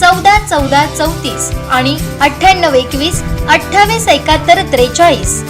चौदा चौदा चौतीस आणि अठ्ठ्याण्णव एकवीस अठ्ठावीस एकाहत्तर त्रेचाळीस.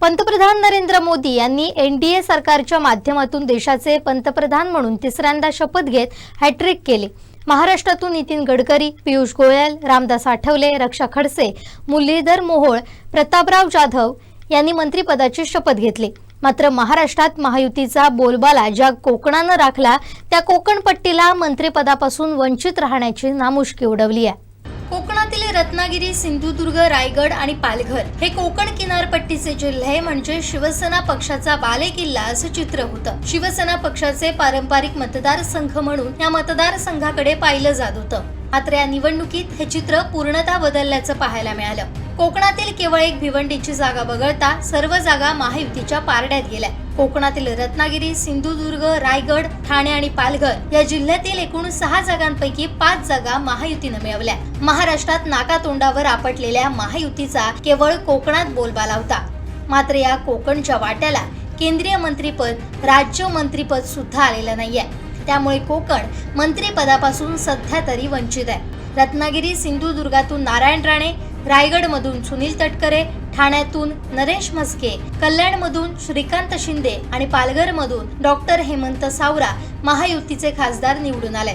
पंतप्रधान नरेंद्र मोदी यांनी एनडीए सरकारच्या माध्यमातून देशाचे पंतप्रधान म्हणून तिसऱ्यांदा शपथ घेत हॅट्रिक केली. महाराष्ट्रातून नितीन गडकरी पियुष गोयल रामदास आठवले रक्षा खडसे मुरलीधर मोहोळ प्रतापराव जाधव यांनी मंत्रिपदाची शपथ घेतली. मात्र महाराष्ट्रात महायुतीचा बोलबाला ज्या कोकणानं राखला त्या कोकण पट्टीला मंत्रिपदापासून वंचित राहण्याची नामुष्की उडवली आहे. कोकणातील रत्नागिरी सिंधुदुर्ग रायगड आणि पालघर हे कोकण किनारपट्टीचे जिल्हे म्हणजे शिवसेना पक्षाचा बालेकिल्ला असं चित्र होतं. शिवसेना पक्षाचे पारंपरिक मतदारसंघ म्हणून या मतदारसंघाकडे पाहिलं जात होतं. मात्र या निवडणुकीत हे चित्र पूर्णतः बदलल्याचं पाहायला मिळालं. कोकणातील केवळ एक भिवंडीची जागा वगळता सर्व जागा महायुतीच्या पारड्यात गेल्या. कोकणातील रत्नागिरी सिंधुदुर्ग रायगड ठाणे आणि पालघर या जिल्ह्यातील एकूण सहा जागांपैकी पाच जागा महायुतीनं मिळवल्या. महाराष्ट्रात नाकातोंडावर आपटलेल्या महायुतीचा केवळ कोकणात बोलबाला होता. मात्र या कोकणच्या वाट्याला केंद्रीय मंत्रीपद राज्य मंत्रीपद सुद्धा आलेलं नाहीये. त्यामुळे कोकण मंत्रीपदापासून सध्या तरी वंचित आहे. रत्नागिरी सिंधुदुर्गातून नारायण राणे रायगडमधून सुनील तटकरे ठाण्यातून नरेश म्हस्के कल्याणमधून श्रीकांत शिंदे आणि पालघरमधून डॉक्टर हेमंत सावरा महायुतीचे खासदार निवडून आले.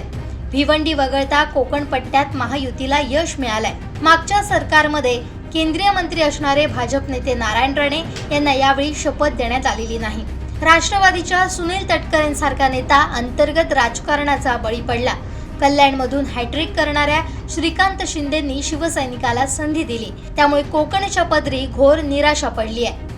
भिवंडी वगळता कोकण पट्ट्यात महायुतीला यश मिळालंय. मागच्या सरकारमध्ये केंद्रीय मंत्री असणारे भाजप नेते नारायण राणे यांना यावेळी शपथ देण्यात आलेली नाही. राष्ट्रवादीच्या सुनील तटकरेंसारखा नेता अंतर्गत राजकारणाचा बळी पडला. कल्याणमधून हॅट्रिक करणाऱ्या श्रीकांत शिंदेंनी शिवसैनिकाला संधी दिली. त्यामुळे कोकणच्या पदरी घोर निराशा पडली आहे.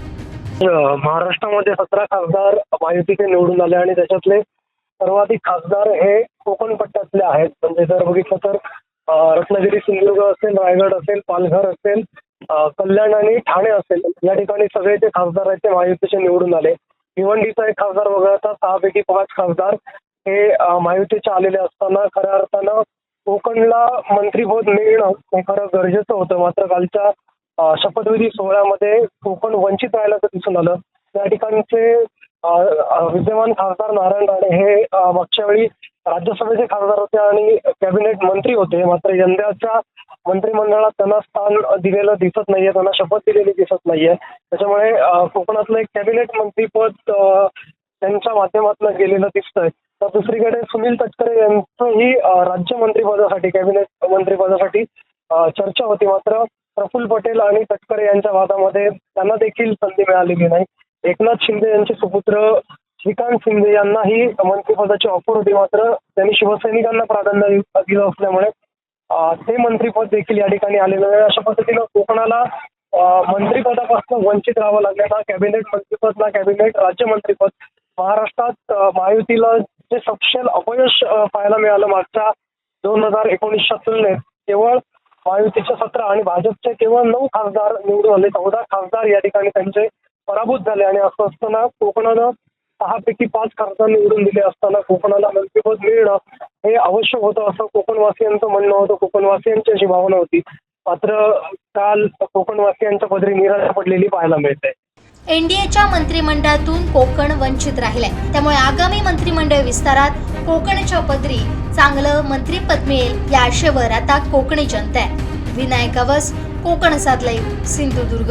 महाराष्ट्रामध्ये सतरा खासदार महायुतीचे निवडून आले आणि त्याच्यातले सर्वाधिक खासदार हे कोकण पट्ट्यातले आहेत. म्हणजे जर बघितलं तर रत्नागिरी सिंधुदुर्ग असेल रायगड असेल पालघर असेल कल्याण आणि ठाणे असेल. या ठिकाणी सगळे जे खासदार आहेत ते महायुतीचे निवडून आले. भिवंडीचा एक खासदार वगळता सहापैकी पाच खासदार हे महायुतीचे आलेले असताना खऱ्या अर्थानं कोकणला मंत्रीपद मिळणं हे खरं गरजेचं होतं. मात्र कालच्या शपथविधी सोहळ्यामध्ये कोकण वंचित राहिल्याचं दिसून आलं. त्या ठिकाणचे विद्यमान खासदार नारायण राणे हे मागच्या वेळी राज्यसभेचे खासदार होते आणि कॅबिनेट मंत्री होते. मात्र यंदाच्या मंत्रिमंडळात त्यांना स्थान दिलेलं दिसत नाहीये. त्यांना शपथ दिलेली दिसत नाहीये. त्याच्यामुळे कोकणातलं एक कॅबिनेट मंत्रीपद त्यांच्या माध्यमातून गेलेलं दिसतंय. तर दुसरीकडे सुनील तटकरे यांचंही राज्य मंत्रिपदासाठी कॅबिनेट मंत्रिपदासाठी चर्चा होती. मात्र प्रफुल्ल पटेल आणि तटकरे यांच्या वादामध्ये त्यांना देखील संधी मिळालेली नाही. एकनाथ शिंदे यांचे सुपुत्र श्रीकांत शिंदे यांनाही मंत्रिपदाची ऑफर होती. मात्र त्यांनी शिवसैनिकांना प्राधान्य दिलं असल्यामुळे ते मंत्रिपद देखील या ठिकाणी आलेलं आहे अशा पद्धतीनं कोकणाला मंत्रिपदापासून वंचित राहावं लागलं ना कॅबिनेट मंत्रिपद ना कॅबिनेट राज्यमंत्रीपद महाराष्ट्रात महायुतीला जे सपशेल अपयश पाहायला मिळालं मागच्या दोन हजार एकोणीसच्या तुलनेत केवळ महायुतीचे सतरा आणि भाजपचे केवळ नऊ खासदार निवडून आले. चौदा खासदार या ठिकाणी त्यांचे पराभूत झाले आणि असं असताना कोकणानं सहापैकी पाच खासदार निवडून दिले असताना कोकणाला मंत्रिपद मिळणं हे आवश्यक होतं असं कोकणवासियांचं म्हणणं होतं. कोकणवासियांची अशी भावना होती. मात्र काल कोकणवासियांच्या पदरी निराशा पडलेली पाहायला मिळते. एनडीएच्या मंत्रिमंडळातून कोकण वंचित राहिले त्यामुळे आगामी मंत्रिमंडळ विस्तारात कोकणच्या पदरी चांगलं मंत्रिपद मिळेल या आशेवर आता कोकणी जनता आहे. विनायक अवस कोकण सात सिंधुदुर्ग.